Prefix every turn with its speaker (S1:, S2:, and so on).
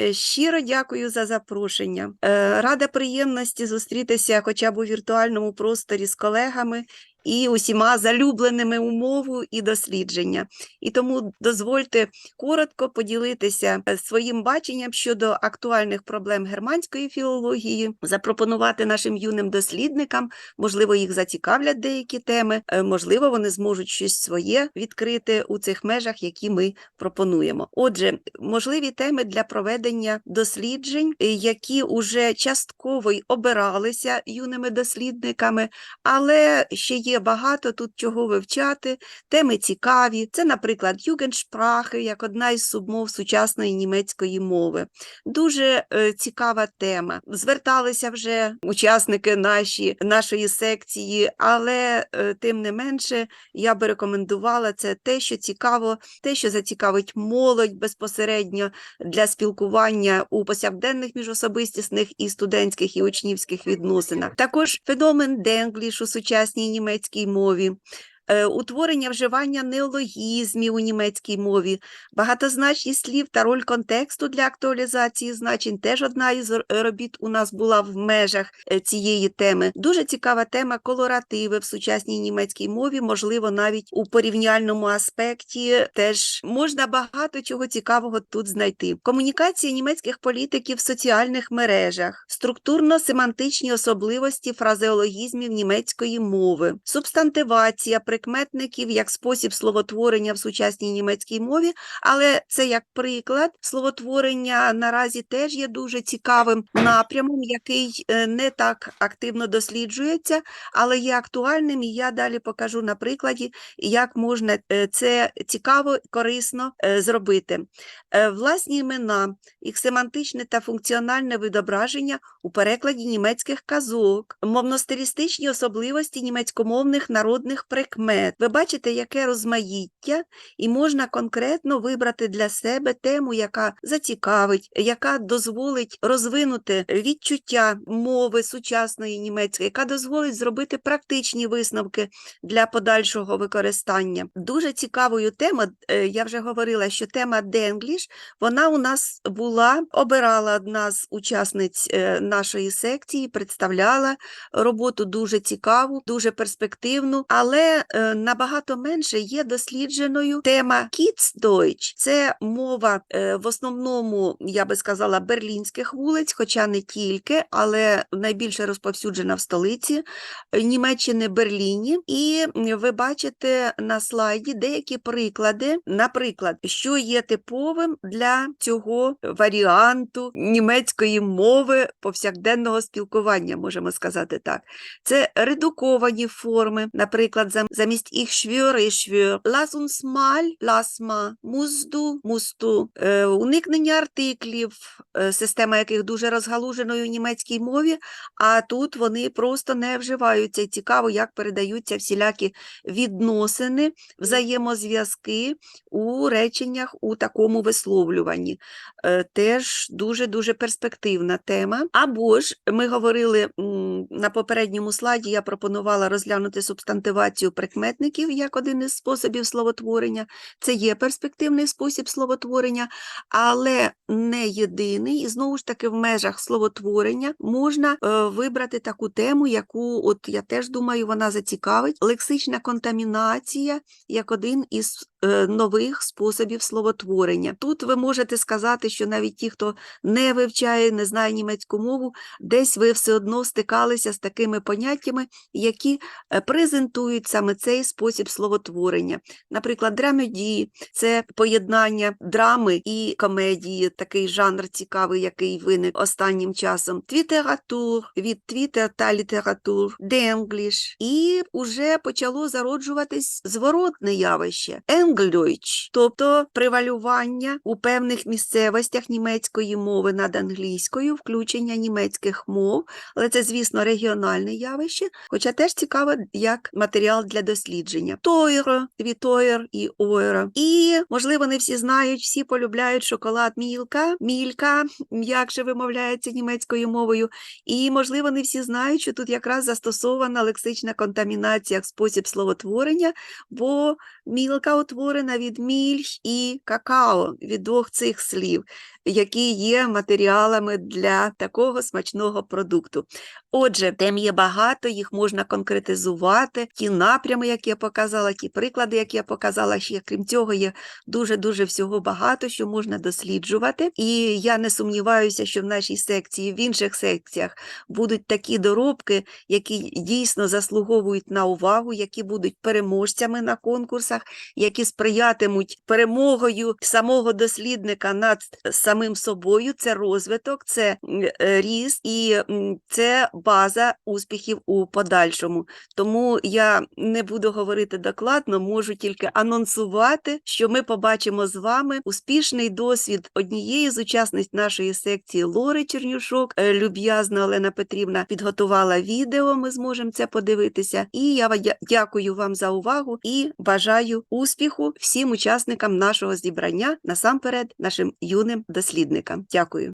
S1: Е, Щиро дякую за запрошення. Е, Рада приємності зустрітися хоча б у віртуальному просторі з колегами і усіма залюбленими у і дослідження. І тому дозвольте коротко поділитися е, своїм баченням щодо актуальних проблем германської філології, запропонувати нашим юним дослідникам, можливо, їх зацікавлять деякі теми, е, можливо, вони зможуть щось своє відкрити у цих межах, які ми пропонуємо. Отже, можливі теми для проведення досліджень, е, які уже частково й обиралися юними дослідниками, але ще є багато тут чого вивчати. Теми цікаві. Це, наприклад, Югеншпрахи, як одна із субмов сучасної німецької мови. Дуже е, цікава тема. Зверталися вже учасники наші, нашої секції, але е, тим не менше я би рекомендувала це те, що цікаво, те, що зацікавить молодь безпосередньо для спілкування у повсякденних міжособистісних і студентських і учнівських відносинах. Також феномен денгліш у сучасній німецькій мові. Е, Утворення вживання неологізмів у німецькій мові, багатозначність слів та роль контексту для актуалізації значень теж одна із робіт у нас була в межах е, цієї теми. Дуже цікава тема колоративи в сучасній німецькій мові, можливо, навіть у порівняльному аспекті теж можна багато чого цікавого тут знайти. Комунікація німецьких політиків в соціальних мережах, структурно-семантичні особливості фразеологізмів німецької мови, субстантивація прикметників як спосіб словотворення в сучасній німецькій мові, але це як приклад словотворення наразі теж є дуже цікавим напрямом, який е, не так активно досліджується, але є актуальним, і я далі покажу на прикладі, як можна е, це цікаво, корисно е, зробити. Власні імена, їх семантичне та функціональне відображення у перекладі німецьких казок, мовностилістичні особливості німецькомовних народних прикмет. Ви бачите, яке розмаїття, і можна конкретно вибрати для себе тему, яка зацікавить, яка дозволить розвинути відчуття мови сучасної німецької, яка дозволить зробити практичні висновки для подальшого використання. Дуже цікавою тема, е, я вже говорила, що тема Денгліш, вона у нас була, обирала одна з учасниць е, нашої секції, представляла роботу дуже цікаву, дуже перспективну, але набагато менше є дослідженою тема Kidsdeutsch. Це мова е, в основному, я би сказала, берлінських вулиць, хоча не тільки, але найбільше розповсюджена в столиці е, Німеччини Берліні. І ви бачите на слайді деякі приклади, наприклад, що є типовим для цього варіанту німецької мови повсякденного спілкування, можемо сказати так. Це редуковані форми, наприклад, зам- замість їх швюр і швюр, lass uns mal, lass mal, musst du, musst du. Е, уникнення артиклів, е, система яких дуже розгалуженою у німецькій мові, а тут вони просто не вживаються. І цікаво, як передаються всілякі відносини, взаємозв'язки у реченнях у такому висловлюванні. Е, Теж дуже-дуже перспективна тема. Або ж ми говорили на попередньому слайді, я пропонувала розглянути субстантивацію прикметників як один із способів словотворення. Це є перспективний спосіб словотворення, але не єдиний. І знову ж таки, в межах словотворення можна е, вибрати таку тему, яку, от я теж думаю, вона зацікавить. Лексична контамінація як один із е, нових способів словотворення. Тут ви можете сказати, що навіть ті, хто не вивчає, не знає німецьку мову, десь ви все одно стикалися з такими поняттями, які е, презентують саме цей спосіб словотворення. Наприклад, драмеді це поєднання драми і комедії, такий жанр цікавий, який виник останнім часом. Твітератур від твітер та літератур, денгліш. І уже почало зароджуватись зворотне явище English, тобто привалювання у певних місцевостях німецької мови над англійською, включення німецьких мов, але це, звісно, регіональне явище, хоча теж цікаво як матеріал для дослідження. Тойро, від тойр і ойро. І, можливо, не всі знають, всі полюбляють шоколад Мілка, Мілька, як же вимовляється німецькою мовою. І, можливо, не всі знають, що тут якраз застосована лексична контамінація як спосіб словотворення, бо мілка утворена від мільх і какао, від двох цих слів. які є матеріалами для такого смачного продукту. Отже, тем є багато, їх можна конкретизувати, ті напрями, які я показала, ті приклади, які я показала. Ще крім цього, є дуже-дуже всього багато, що можна досліджувати. І я не сумніваюся, що в нашій секції, в інших секціях будуть такі доробки, які дійсно заслуговують на увагу, які будуть переможцями на конкурсах, які сприятимуть перемогою самого дослідника над самим собою. Це розвиток, це е, ріст і це база успіхів у подальшому. Тому я не буду говорити докладно, можу тільки анонсувати, що ми побачимо з вами успішний досвід однієї з учасниць нашої секції Лори Чернюшок. Е, Люб'язна Олена Петрівна підготувала відео. Ми зможемо це подивитися. І я дякую вам за увагу і бажаю успіху всім учасникам нашого зібрання, насамперед нашим юним дослідникам. Дякую.